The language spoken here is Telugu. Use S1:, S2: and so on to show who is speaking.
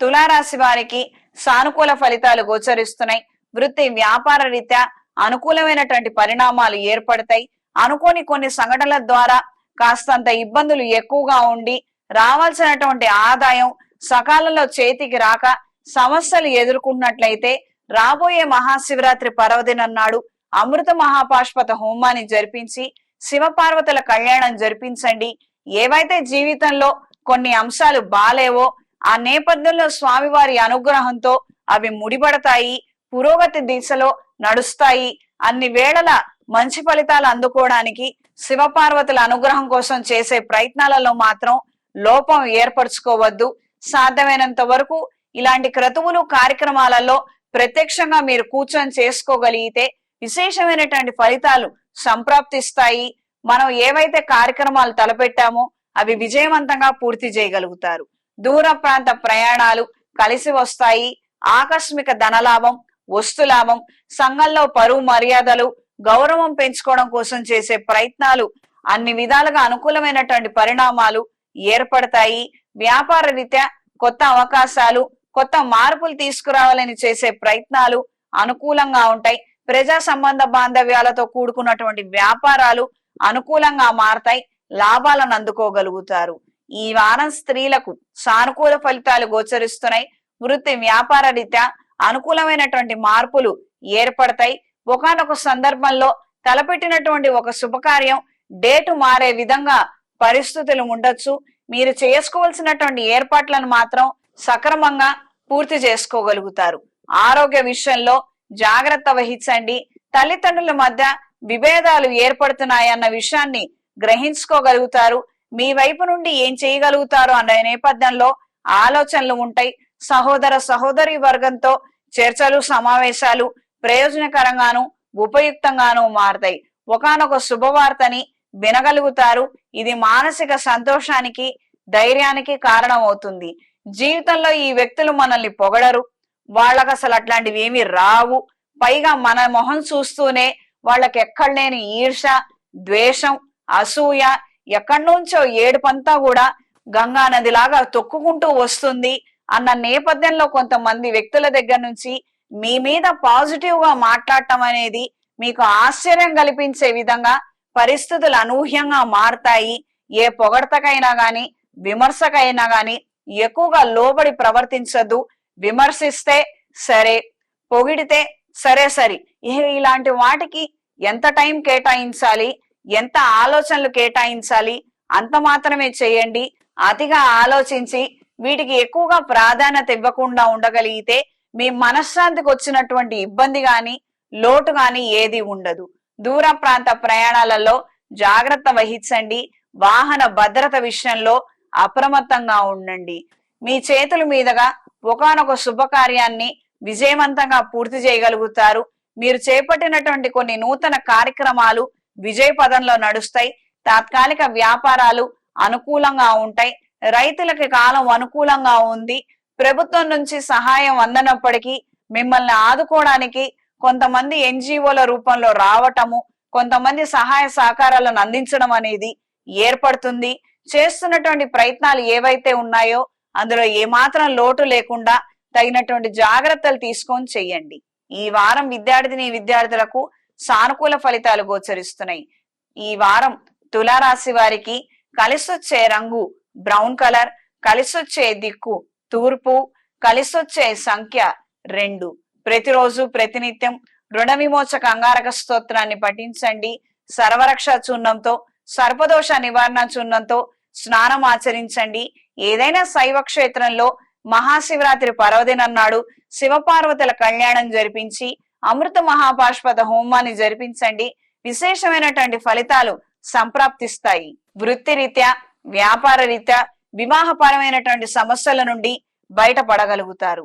S1: తులారాశి వారికి సానుకూల ఫలితాలు గోచరిస్తున్నాయి. వృత్తి వ్యాపార రీత్యా అనుకూలమైనటువంటి పరిణామాలు ఏర్పడతాయి. అనుకోని కొన్ని సంఘటనల ద్వారా కాస్తంత ఇబ్బందులు ఎక్కువగా ఉండి రావాల్సినటువంటి ఆదాయం సకాలంలో చేతికి రాక సమస్యలు ఎదుర్కొన్నట్లయితే రాబోయే మహాశివరాత్రి పర్వదినం నాడు అమృత మహాపాష్పత హోమాన్ని జరిపించి శివపార్వతుల కళ్యాణం జరిపించండి. ఏవైతే జీవితంలో కొన్ని అంశాలు బాలేవో ఆ నేపథ్యంలో స్వామివారి అనుగ్రహంతో అవి ముడిపడతాయి పురోగతి దిశలో నడుస్తాయి. అన్ని వేళల మంచి ఫలితాలు అందుకోవడానికి శివపార్వతుల అనుగ్రహం కోసం చేసే ప్రయత్నాలలో మాత్రం లోపం ఏర్పరచుకోవద్దు. సాధ్యమైనంత వరకు ఇలాంటి క్రతువులు కార్యక్రమాలలో ప్రత్యక్షంగా మీరు కూర్చొని చేసుకోగలిగితే విశేషమైనటువంటి ఫలితాలు సంప్రాప్తిస్తాయి. మనం ఏవైతే కార్యక్రమాలు తలపెట్టామో అవి విజయవంతంగా పూర్తి చేయగలుగుతారు. దూర ప్రాంత ప్రయాణాలు కలిసి వస్తాయి. ఆకస్మిక ధనలాభం వస్తులాభం సంఘంలో పరువు మర్యాదలు గౌరవం పెంచుకోవడం కోసం చేసే ప్రయత్నాలు అన్ని విధాలుగా అనుకూలమైనటువంటి పరిణామాలు ఏర్పడతాయి. వ్యాపార రీత్యా కొత్త అవకాశాలు కొత్త మార్పులు తీసుకురావాలని చేసే ప్రయత్నాలు అనుకూలంగా ఉంటాయి. ప్రజా సంబంధ బాంధవ్యాలతో కూడుకున్నటువంటి వ్యాపారాలు అనుకూలంగా మారతాయి. లాభాలను అందుకోగలుగుతారు. ఈ వారం స్త్రీలకు సానుకూల ఫలితాలు గోచరిస్తున్నాయి. వృత్తి వ్యాపార రీత్యా అనుకూలమైనటువంటి మార్పులు ఏర్పడతాయి. ఒకనొక సందర్భంలో తలపెట్టినటువంటి ఒక శుభకార్యం డేటు మారే విధంగా పరిస్థితులు ఉండొచ్చు. మీరు చేసుకోవాల్సినటువంటి ఏర్పాట్లను మాత్రం సక్రమంగా పూర్తి చేసుకోగలుగుతారు. ఆరోగ్య విషయంలో జాగ్రత్త వహించండి. తల్లిదండ్రుల మధ్య విభేదాలు ఏర్పడుతున్నాయన్న విషయాన్ని గ్రహించుకోగలుగుతారు. మీ వైపు నుండి ఏం చేయగలుగుతారు అన్న నేపథ్యంలో ఆలోచనలు ఉంటాయి. సహోదర సహోదరి వర్గంతో చర్చలు సమావేశాలు ప్రయోజనకరంగాను ఉపయుక్తంగాను మారతాయి. ఒకనొక శుభవార్తని వినగలుగుతారు. ఇది మానసిక సంతోషానికి ధైర్యానికి కారణం అవుతుంది జీవితంలో ఈ వ్యక్తులు మనల్ని పొగడరు. వాళ్ళకి అసలు అట్లాంటివి ఏమి రావు. పైగా మన మొహం చూస్తూనే వాళ్ళకి ఎక్కడ లేని ఈర్ష ద్వేషం అసూయ ఎక్కడి నుంచో ఏడుపంతా కూడా గంగా నదిలాగా తొక్కుకుంటూ వస్తుంది అన్న నేపథ్యంలో కొంతమంది వ్యక్తుల దగ్గర నుంచి మీ మీద పాజిటివ్గా మాట్లాడటం అనేది మీకు ఆశ్చర్యం కల్పించే విధంగా పరిస్థితులు అనూహ్యంగా మారతాయి. ఏ పొగడతకైనా గాని విమర్శకైనా గాని ఎక్కువగా లోబడి ప్రవర్తించద్దు విమర్శిస్తే సరే పొగిడితే సరే సరి. ఇలాంటి వాటికి ఎంత టైం కేటాయించాలి? ఎంత ఆలోచనలు కేటాయించాలి అంత మాత్రమే చేయండి. అతిగా ఆలోచించి వీటికి ఎక్కువగా ప్రాధాన్యత ఇవ్వకుండా ఉండగలిగితే మీ మనశ్శాంతికి వచ్చినటువంటి ఇబ్బంది గాని లోటు గాని ఏది ఉండదు. దూర ప్రాంత ప్రయాణాలలో జాగ్రత్త వహించండి. వాహన భద్రత విషయంలో అప్రమత్తంగా ఉండండి. మీ చేతుల మీదుగా ఒకానొక శుభకార్యాన్ని విజయవంతంగా పూర్తి చేయగలుగుతారు. మీరు చేపట్టినటువంటి కొన్ని నూతన కార్యక్రమాలు విజయ పదంలో నడుస్తాయి. తాత్కాలిక వ్యాపారాలు అనుకూలంగా ఉంటాయి. రైతులకి కాలం అనుకూలంగా ఉంది. ప్రభుత్వం నుంచి సహాయం అందనప్పటికీ మిమ్మల్ని ఆదుకోవడానికి కొంతమంది ఎన్జిఓల రూపంలో రావటము కొంతమంది సహాయ సహకారాలను అందించడం అనేది ఏర్పడుతుంది. చేస్తున్నటువంటి ప్రయత్నాలు ఏవైతే ఉన్నాయో అందులో ఏమాత్రం లోటు లేకుండా తగినటువంటి జాగ్రత్తలు తీసుకొని చెయ్యండి ఈ వారం విద్యార్థిని విద్యార్థులకు సానుకూల ఫలితాలు గోచరిస్తున్నాయి. ఈ వారం తులారాశి వారికి కలిసొచ్చే రంగు బ్రౌన్ కలర్ కలిసొచ్చే దిక్కు తూర్పు కలిసొచ్చే సంఖ్య రెండు. ప్రతిరోజు ప్రతినిత్యం రుణ విమోచక అంగారక స్తోత్రాన్ని పఠించండి. సర్వరక్ష చూర్ణంతో సర్పదోష నివారణ చూర్ణంతో స్నానం ఆచరించండి. ఏదైనా శైవ క్షేత్రంలో మహాశివరాత్రి పర్వదినన్నాడు శివపార్వతుల కళ్యాణం జరిపించి అమృత మహాపాష్పద హోమాన్ని జరిపించండి. విశేషమైనటువంటి ఫలితాలు సంప్రాప్తిస్తాయి. వృత్తిరీత్యా వ్యాపార రీత్యా వివాహపరమైనటువంటి సమస్యల నుండి బయటపడగలుగుతారు.